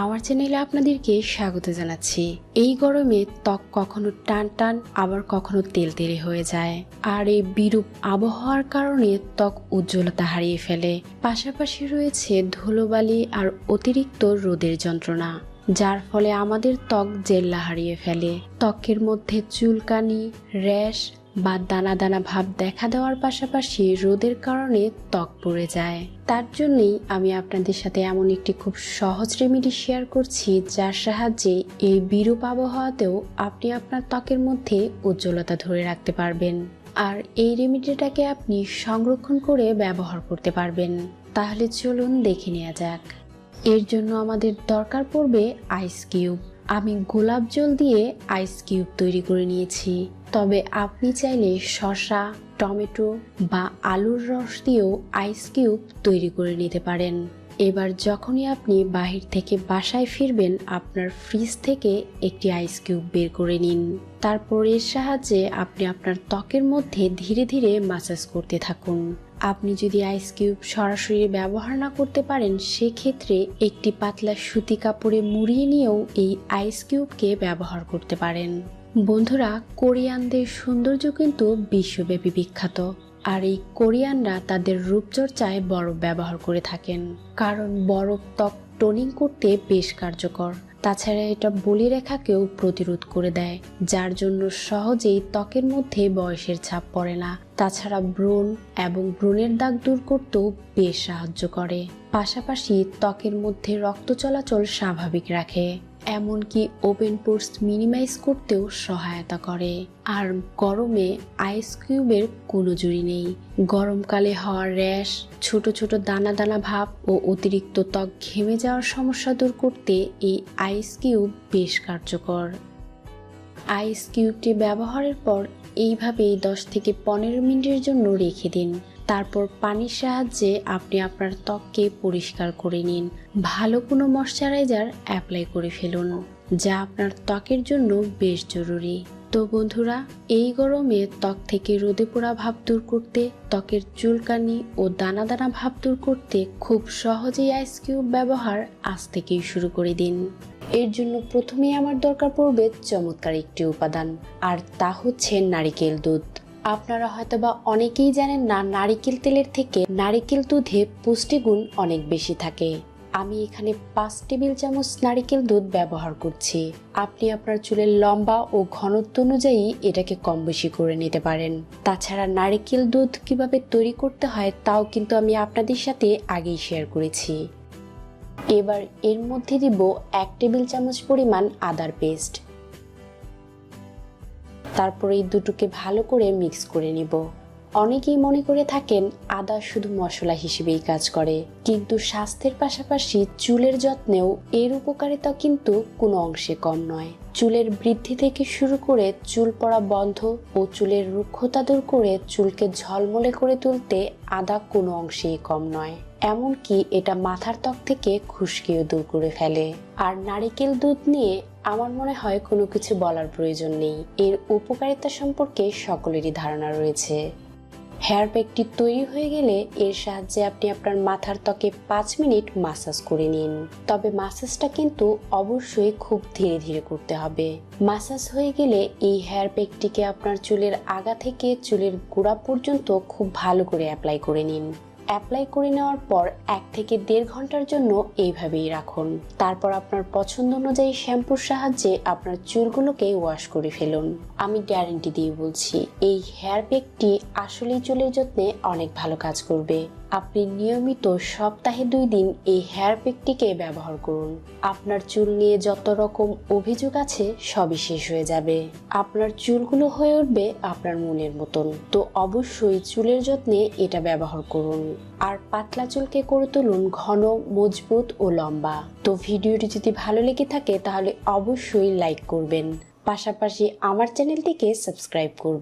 আমার চ্যানেলে আপনাদেরকে স্বাগত জানাচ্ছি। এই গরমে ত্বক কখনো টান টান, আবার কখনো তেল তেলে হয়ে যায়। আর এই বিরূপ আবহাওয়ার কারণে ত্বক উজ্জ্বলতা হারিয়ে ফেলে। পাশাপাশি রয়েছে ধুলোবালি আর অতিরিক্ত রোদের যন্ত্রণা, যার ফলে আমাদের ত্বক জেল্লা হারিয়ে ফেলে। ত্বকের মধ্যে চুলকানি, র্যাশ বা দানা দানা ভাব দেখা দেওয়ার পাশাপাশি রোদের কারণে ত্বক পড়ে যায়। তার জন্যই আমি আপনাদের সাথে এমন একটি খুব সহজ রেমেডি শেয়ার করছি, যার সাহায্যে এই বিরূপ আবহাওয়াতেও আপনি আপনার ত্বকের মধ্যে উজ্জ্বলতা ধরে রাখতে পারবেন। আর এই রেমেডিটাকে আপনি সংরক্ষণ করে ব্যবহার করতে পারবেন। তাহলে চলুন দেখে নেওয়া যাক। এর জন্য আমাদের দরকার পড়বে আইস কিউব। আমি গোলাপ জল দিয়ে আইস কিউব তৈরি করে নিয়েছি। তবে আপনি চাইলে শসা, টমেটো বা আলুর রস দিয়েও আইস কিউব তৈরি করে নিতে পারেন। এবার যখনই আপনি বাহির থেকে বাসায় ফিরবেন, আপনার ফ্রিজ থেকে একটি আইস কিউব বের করে নিন। তারপর এর সাহায্যে আপনি আপনার ত্বকের মধ্যে ধীরে ধীরে মাসাজ করতে থাকুন। আপনি যদি আইস কিউব সরাসরি ব্যবহার না করতে পারেন, সেক্ষেত্রে একটি পাতলা সুতি কাপড়ে মুড়িয়ে নিয়েও এই আইস কিউবকে ব্যবহার করতে পারেন। বন্ধুরা, কোরিয়ানদের সৌন্দর্য কিন্তু বিশ্বব্যাপী বিখ্যাত। আর এই কোরিয়ানরা তাদের রূপচর্চায় বরফ ব্যবহার করে থাকেন। কারণ বরফ ত্বক টোনিং করতে বেশ কার্যকর। তাছাড়া এটা বলিরেখাকেও প্রতিরোধ করে দেয়, যার জন্য সহজেই ত্বকের মধ্যে বয়সের ছাপ পড়ে না। তাছাড়া ব্রণ এবং ব্রণের দাগ দূর করতেও বেশ সাহায্য করে। পাশাপাশি ত্বকের মধ্যে রক্ত চলাচল স্বাভাবিক রাখে। এমনকি ওপেন পোর্স মিনিমাইজ করতেও সহায়তা করে। আর গরমে আইস কিউবের কোনো জুড়ি নেই। গরমকালে হওয়া র্যাশ ছোট ছোট দানা দানা ভাব ও অতিরিক্ত ত্বক ঘেমে যাওয়ার সমস্যা দূর করতে এই আইস কিউব বেশ কার্যকর। আইস কিউবটি ব্যবহারের পর এইভাবেই দশ থেকে পনেরো মিনিটের জন্য রেখে দিন। তারপর পানির সাহায্যে আপনি আপনার ত্বককে পরিষ্কার করে নিন। ভালো কোনো ময়শ্চারাইজার অ্যাপ্লাই করে ফেলুন, যা আপনার ত্বকের জন্য বেশ জরুরি। তো বন্ধুরা, এই গরমে ত্বক থেকে রোদে পোড়া ভাব দূর করতে, ত্বকের চুলকানি ও দানা দানা ভাব দূর করতে খুব সহজেই আইস কিউব ব্যবহার আজ থেকেই শুরু করে দিন। এর জন্য প্রথমেই আমার দরকার পড়বে চমৎকার একটি উপাদান, আর তা হচ্ছে নারিকেল দুধ। আপনারা হয়তোবা অনেকেই জানেন না, নারিকেল তেলের থেকে নারিকেল দুধে পুষ্টিগুণ অনেক বেশি থাকে। আমি এখানে পাঁচ টেবিল চামচ নারিকেল দুধ ব্যবহার করছি। আপনি আপনার চুলের লম্বা ও ঘনত্ব অনুযায়ী এটাকে কম বেশি করে নিতে পারেন। তাছাড়া নারিকেল দুধ কীভাবে তৈরি করতে হয় তাও কিন্তু আমি আপনাদের সাথে আগেই শেয়ার করেছি। এবার এর মধ্যে দিব এক টেবিল চামচ পরিমাণ আদার পেস্ট। তারপর এই দুটোকে ভালো করে মিক্স করে নিব। অনেকেই মনে করে থাকেন আদা শুধু মশলা হিসেবেই কাজ করে, কিন্তু স্বাস্থ্যের পাশাপাশি চুলের যত্নেও এর উপকারিতা কিন্তু কোনো অংশে কম নয়। চুলের বৃদ্ধি থেকে শুরু করে চুল পড়া বন্ধ ও চুলের রুক্ষতা দূর করে চুলকে ঝলমলে করে তুলতে আদা কোনো অংশেই কম নয়। এমনকি এটা মাথার ত্বক থেকে খুশকিও দূর করে ফেলে। আর নারিকেল দুধ নিয়ে আমার মনে হয় কোনো কিছু বলার প্রয়োজন নেই। এর উপকারিতা সম্পর্কে সকলেরই ধারণা রয়েছে। হেয়ার প্যাকটি তৈরি হয়ে গেলে এর সাহায্যে আপনি আপনার মাথার ত্বকে পাঁচ মিনিট মাসাজ করে নিন। তবে মাসাজটা কিন্তু অবশ্যই খুব ধীরে ধীরে করতে হবে। মাসাজ হয়ে গেলে এই হেয়ার প্যাকটিকে আপনার চুলের আগা থেকে চুলের গোড়া পর্যন্ত খুব ভালো করে অ্যাপ্লাই করে নিন। অ্যাপ্লাই করে নেওয়ার পর এক থেকে দেড় ঘণ্টার জন্য এইভাবেই রাখুন। তারপর আপনার পছন্দ অনুযায়ী শ্যাম্পুর সাহায্যে আপনার চুলগুলোকে ওয়াশ করে ফেলুন। আমি গ্যারেন্টি দিয়ে বলছি, এই হেয়ার প্যাকটি আসলেই চুলের যত্নে অনেক ভালো কাজ করবে। আপনি নিয়মিত সপ্তাহে দুই দিন এই হেয়ার প্যাকটিকে ব্যবহার করুন। আপনার চুল নিয়ে যত রকম অভিযোগ আছে, সবই শেষ হয়ে যাবে। আপনার চুলগুলো হয়ে উঠবে আপনার মনের মতন। তো অবশ্যই চুলের যত্নে এটা ব্যবহার করুন। আর পাতলা চুলকে করে তুলুন ঘন, মজবুত ও লম্বা। তো ভিডিওটি যদি ভালো লেগে থাকে, তাহলে অবশ্যই লাইক করবেন। পাশাপাশি আমার চ্যানেলটিকে সাবস্ক্রাইব করবেন।